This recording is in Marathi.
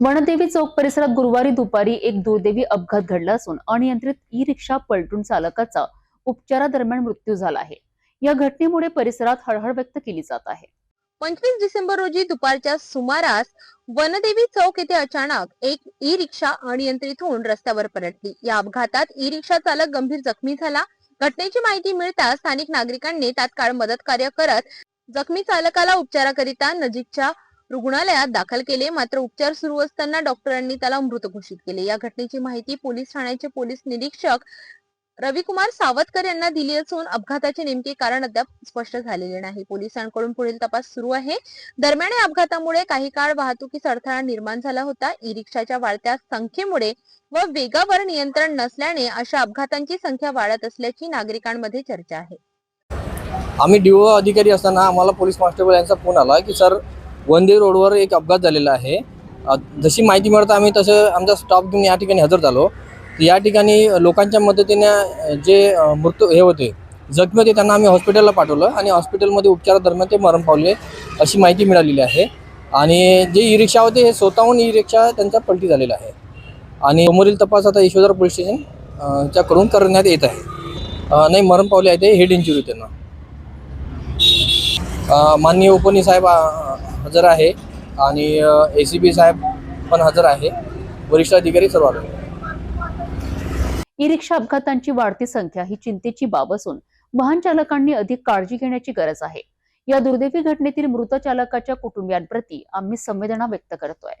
वनदेवी चौक परिसरात गुरुवारी दुपारी एक दुर्दैवी अपघात घडला असून अनियंत्रित ई रिक्षा पलटून चालकाचा उपचारादरम्यान मृत्यू झाला आहे. या घटनेमुळे परिसरात हळहळ व्यक्त केली जात आहे. पंचवीस डिसेंबर रोजी दुपारच्या सुमारास वनदेवी चौक येथे अचानक एक ई रिक्षा अनियंत्रित होऊन रस्त्यावर पलटली या अपघातात ई रिक्षा चालक गंभीर जखमी झाला. घटनेची माहिती मिळताच स्थानिक नागरिकांनी तात्काळ मदत कार्य करत जखमी चालकाला उपचाराकरिता नजीकच्या रुग्णालयात दाखल केले. मात्र उपचार सुरू असताना डॉक्टरांनी त्याला मृत घोषित केले. या घटनेची माहिती पोलीस ठाण्याचे पोलीस निरीक्षक रविकुमार सावतकर यांना दिली असून अपघाताचे नेमके कारण अद्याप स्पष्ट झालेले नाही. पोलिसांकडून पुढील तपास सुरू आहे. दरम्यान या अपघातामुळे काही काळ वाहतुकीस अडथळा निर्माण झाला होता. ई रिक्षाच्या वाढत्या संख्येमुळे व वेगावर नियंत्रण नसल्याने अशा अपघातांची संख्या वाढत असल्याची नागरिकांमध्ये चर्चा आहे. आम्ही डीओ अधिकारी असताना आम्हाला पोलीस कॉन्स्टेबल यांचा फोन आला की सर वंदे रोडवर एक अपघात झालेला आहे. जशी माहिती मिळतं आम्ही तसं आमचा स्टॉप घेऊन या ठिकाणी हजर झालो. या ठिकाणी लोकांच्या मदतीने जे मृत्यू हे होते जखमी होते त्यांना आम्ही हॉस्पिटलला पाठवलं आणि हॉस्पिटलमध्ये उपचारादरम्यान ते मरण पावले अशी माहिती मिळालेली आहे. आणि जे ई रिक्षा होते हे स्वतःहून ई रिक्षा त्यांचा पलटी झालेला आहे. आणि समोरील तपास आता यशोधर पोलीस स्टेशन च्या च्याकडून करण्यात येत आहे. नाही मरण पावले आहे ते हेड इंजुरी त्यांना. माननीय उपनी साहेब हजर आहे आणि ए सी बी साहेब पण हजर आहे. वरिष्ठ अधिकारी सर्व आले ई रिक्षा अपघातांची वाढती संख्या ही चिंतेची बाब असून वाहन चालकांनी अधिक काळजी घेण्याची गरज आहे. या दुर्दैवी घटनेतील मृत चालकाच्या कुटुंबियांप्रती आम्ही संवेदना व्यक्त करतोय.